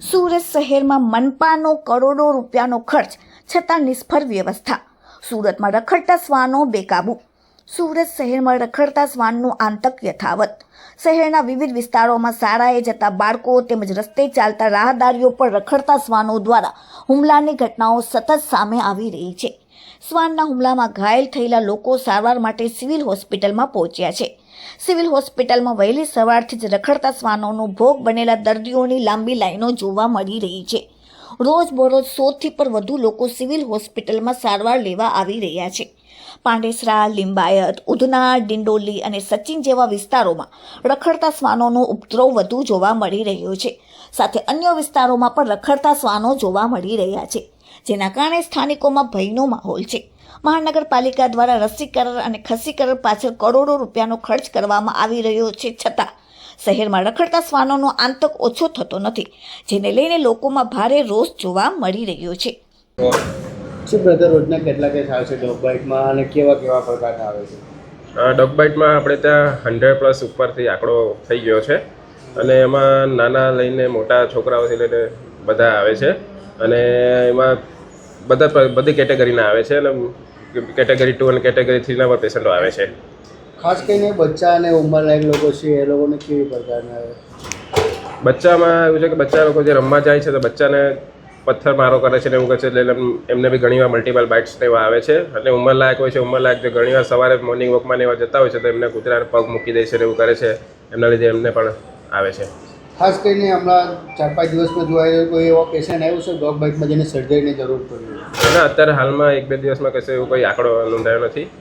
સુરત શહેરમાં મનપાનો કરોડો રૂપિયાનો ખર્ચ, છતાં નિષ્ફળ વ્યવસ્થા. સુરતમાં રખડતા શ્વાનો બેકાબુ. સુરત શહેરમાં રખડતા શ્વાનનું આંતક યથાવત. શહેરના વિવિધ વિસ્તારોમાં શાળાએ જતા બાળકો તેમજ રસ્તે ચાલતા રાહદારીઓ પર રખડતા શ્વાનો દ્વારા હુમલાની ઘટનાઓ સતત સામે આવી રહી છે. શ્વાનના હુમલામાં ઘાયલ થયેલા લોકો સારવાર માટે સિવિલ હોસ્પિટલમાં પહોંચ્યા છે. સિવિલ હોસ્પિટલમાં વહેલી સવારથી જ રખડતા શ્વાનોનો ભોગ બનેલા દર્દીઓની લાંબી લાઈનો જોવા મળી રહી છે. રોજબરોજ સોથી પર વધુ લોકો સિવિલ હોસ્પિટલમાં સારવાર લેવા આવી રહ્યા છે. પાંડેસરા, લિંબાયત, ઉધના, ડિંડોલી અને સચિન જેવા વિસ્તારોમાં રખડતા શ્વાનોનો ઉપદ્રવ વધુ જોવા મળી રહ્યો છે. સાથે અન્ય વિસ્તારોમાં પણ રખડતા શ્વાનો જોવા મળી રહ્યા છે. જેના કારણે સ્થાનિકોમાં ભયનો માહોલ છે. મહાનગરપાલિકા દ્વારા રસીકરણ અને ખસીકરણ પાછળ કરોડો રૂપિયાનો ખર્ચ કરવામાં આવી રહ્યો છે છતાં શહેરમાં રખડતા શ્વાનોનો આંતક ઓછો થતો નથી જેને લઈને લોકોમાં ભારે રોષ જોવા મળી રહ્યો છે. શું બ્રધર રોજના કેટલા કેસ આવે છે? ડોગ બાઇટમાં અને કેવા કેવા પ્રકારના આવે છે? ડોગ બાઇટમાં આપણે ત્યાં હંડ્રેડ પ્લસ ઉપરથી આંકડો થઈ ગયો છે. અને એમાં નાના લઈને મોટા છોકરાઓથી લઈને બધા આવે છે. અને એમાં બધા બધી કેટેગરીના આવે છે અને કેટેગરી ટુ અને કેટેગરી થ્રીના પણ પેશન્ટો આવે છે. ખાસ કરીને બચ્ચા અને ઉંમરલાયક લોકો છે એ લોકોને કેવી પ્રકારના આવે? બચ્ચામાં એવું છે કે બચ્ચા લોકો જે રમવા જાય છે તો બચ્ચાને પથ્થર મારો કરે છે ને એવું કહે છે એટલે એમ- એમને બી ઘણીવાર મલ્ટિપલ બાઇટ્સ ને એવા આવે છે. અને ઉંમરલાયક હોય છે ઉંમરલાયક જે ઘણીવાર સવારે મોર્નિંગ વોકમાં ને એવા જતા હોય છે તો એમને કૂતરાને પગ મૂકી દે છે ને એવું કરે છે. એમના લીધે એમને પણ આવે છે. ખાસ કરીને હમણાં ચાર પાંચ દિવસમાં જોવા જાય કોઈ એવો પેશન્ટ આવ્યો છે ડોગ બાઇટમાં જેને સર્જરીની જરૂર પડી. હોય અત્યારે હાલમાં એક બે દિવસમાં કશે એવું કોઈ આંકડો નોંધાયો નથી.